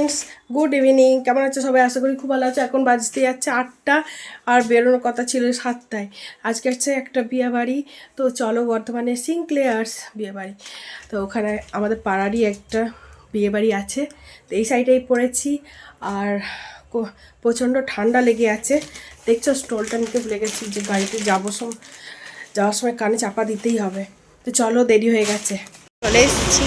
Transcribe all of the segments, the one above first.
Friends good evening কেমন আছে সবাই? আশা করি খুব ভালো আছে। এখন বাজতে যাচ্ছে আটটা আর বেরোনোর কথা ছিল সাতটায়। আজকে হচ্ছে একটা বিয়ে বাড়ি। তো চলো বর্ধমানে সিংক্লেয়ার্স বিয়ে বাড়ি। তো ওখানে আমাদের পাড়ারই একটা বিয়ে বাড়ি আছে। তো এই সাইডেই পড়েছি আর প্রচণ্ড ঠান্ডা লেগে আছে। দেখছ স্টোলটা নিতে ভুলে গেছি যে গাড়িতে যাব সম, যাওয়ার সময় কানে চাপা দিতেই হবে। তো চলো দেরি হয়ে গেছে। চলে এসেছি।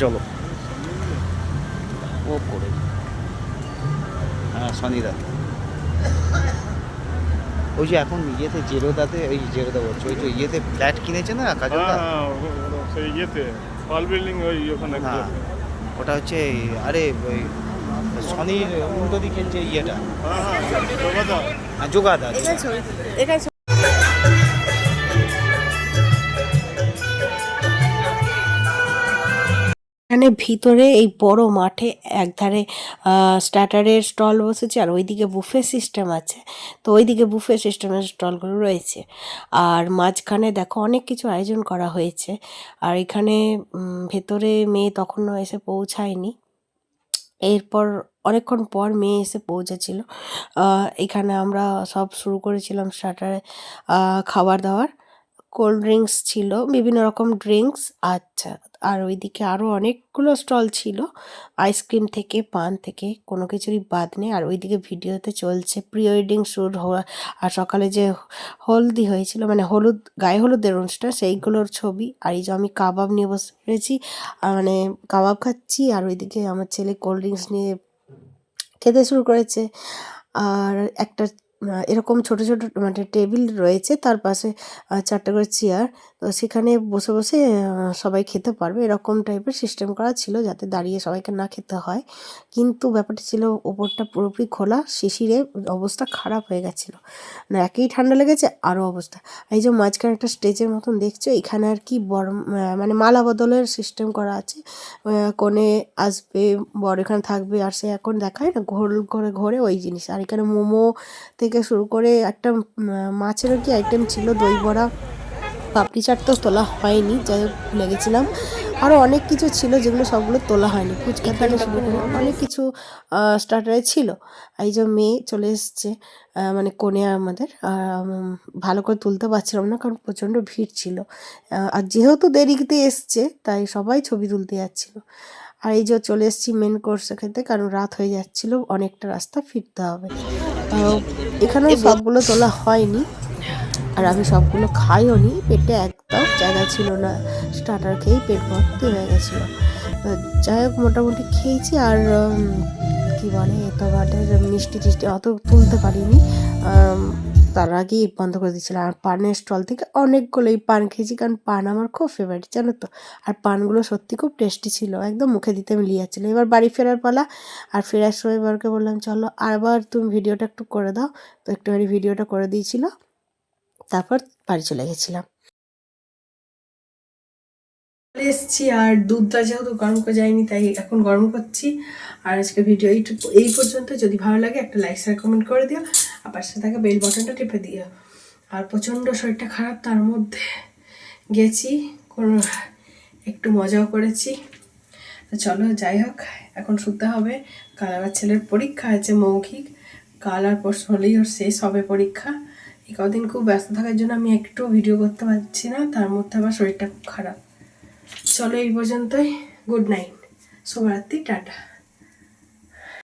চলো। ও করে। হ্যাঁ শনিদা ওই যে এখন ইয়েতে জেরোদাতে ওই জেরোদা বলছে ওই তো ইয়েতে ফ্ল্যাট কিনেছে না কাজলদা? হ্যাঁ হ্যাঁ, সেই ইয়েতে হল বিল্ডিং ওই ওখানে হ্যাঁ ওটা হচ্ছে আরে ওই শনির উল্টো দিকের যে ইয়েটা। হ্যাঁ হ্যাঁ জগদা। হ্যাঁ, যোগাদা এখানে ভিতরে এই বড় মাঠে একধারে স্টার্টারের স্টল বসেছে আর ওইদিকে বুফে সিস্টেম আছে। তো ওইদিকে বুফে সিস্টেমের স্টলগুলো রয়েছে। আর মাঝখানে দেখো অনেক কিছু আয়োজন করা হয়েছে। আর এখানে ভেতরে মেয়ে তখনও এসে পৌঁছায়নি। এরপর অনেকক্ষণ পর মেয়ে এসে পৌঁছেছিল। এখানে আমরা সব শুরু করেছিলাম স্টার্টারে খাবার দাবার। কোল্ড ড্রিঙ্কস ছিল, বিভিন্ন রকম ড্রিঙ্কস আচ্ছা আর ওইদিকে আরও অনেকগুলো স্টল ছিল আইসক্রিম থেকে, পান থেকে, কোনো কিছুরই বাদ নেই, আর ওইদিকে ভিডিওতে চলছে প্রি ওয়েডিং শ্যুট হওয়া, আর সকালে যে হলদি হয়েছিল মানে হলুদ, গায়ে হলুদের অনুষ্ঠান, সেইগুলোর ছবি, আর এই যে আমি কাবাব নিয়ে বসে আর মানে কাবাব খাচ্ছি, আর ওইদিকে আমার ছেলে কোল্ড ড্রিঙ্কস নিয়ে খেতে শুরু করেছে, আর একটা এরকম ছোট ছোট মানে টেবিল রয়েছে তার পাশে চারটে করে চেয়ার। তো সেখানে বসে বসে সবাই খেতে পারবে। এরকম টাইপের সিস্টেম করা ছিল যাতে দাঁড়িয়ে সবাইকে না খেতে হয়। কিন্তু ব্যাপারটা ছিল ওপরটা পুরোপুরি খোলা শিশিরে অবস্থা খারাপ হয়ে গেছিল। না একেই ঠান্ডা লেগেছে আরও অবস্থা। এই যে মাঝখানে একটা স্টেজের মতন দেখছ এখানে আর কি আহ, মানে মালা বদলের সিস্টেম করা আছে। কোণে আসবে বর এখানে থাকবে আর সে এখন দেখায় না ঘোল করে ঘোরে ওই জিনিস। আর এখানে মোমো থেকে শুরু করে একটা মাছেরও কি আইটেম ছিল দই বড়া পাপড়ি চাট তো তোলা হয়নি যাই হোক ভুলে গেছিলাম। আরও অনেক কিছু ছিল যেগুলো সবগুলো তোলা হয়নি ফুচকা থেকে শুরু করে অনেক কিছু স্টার্টারে ছিল। এই যে মেয়ে চলে এসছে মানে কোণে আমাদের আর ভালো করে তুলতে পারছিলাম না কারণ প্রচণ্ড ভিড় ছিল। আর যেহেতু দেরিতে এসছে তাই সবাই ছবি তুলতে যাচ্ছিল। আর এই যে চলে এসেছি মেন কোর্সে খেতে কারণ রাত হয়ে যাচ্ছিল অনেকটা রাস্তা ফিরতে হবে। আহ, এখানেও সবগুলো তোলা হয়নি আর আমি সবগুলো খাইও নি পেটে একদম জায়গা ছিল না স্টার্টার খেয়েই পেট ভর্তি হয়ে গেছিল। যাই হোক মোটামুটি খেয়েছি আর কি বলে তোমাদের মিষ্টি টিষ্টি অত তুলতে পারিনি। তার আগেই বন্ধ করে দিয়েছিলাম আর পানের স্টল থেকে অনেকগুলোই পান খেয়েছি, কারণ পান আমার খুব ফেভারিট জানো তো? আর পানগুলো সত্যি খুব টেস্টি ছিল, একদম মুখে দিতে মিলিয়ে যাচ্ছিল। এবার বাড়ি ফেরার পালা, আর ফেরার সময় এবারকে বললাম, চলো আবার তুমি ভিডিওটা একটু করে দাও। তো একটুখানি ভিডিওটা করে দিয়েছিল, তারপর বাড়ি চলে গেছিলাম। এসছি, আর দুধটা যেহেতু গরম করে যায়নি, তাই এখন গরম করছি। আর আজকে ভিডিও এই পর্যন্ত। যদি ভালো লাগে একটা লাইক শেয়ার কমেন্ট করে দিও। আর পাশে থাকা বেল বাটনটা টিপে দিও আর প্রচণ্ড শরীরটা খারাপ, তার মধ্যে গেছি, কোনো, একটু মজাও করেছি। তো চলো, যাই হোক, এখন শুতে হবে। কাল আমার ছেলের পরীক্ষা আছে মৌখিক। কাল আর পরশু হলেই ওর শেষ হবে পরীক্ষা। এই কদিন খুব ব্যস্ত থাকার জন্য আমি একটু ভিডিও করতে পারছি না, তার মধ্যে আমার শরীরটা খুব খারাপ। চলো এই পর্যন্তই। গুড নাইট শুভরাত্রি, টাটা।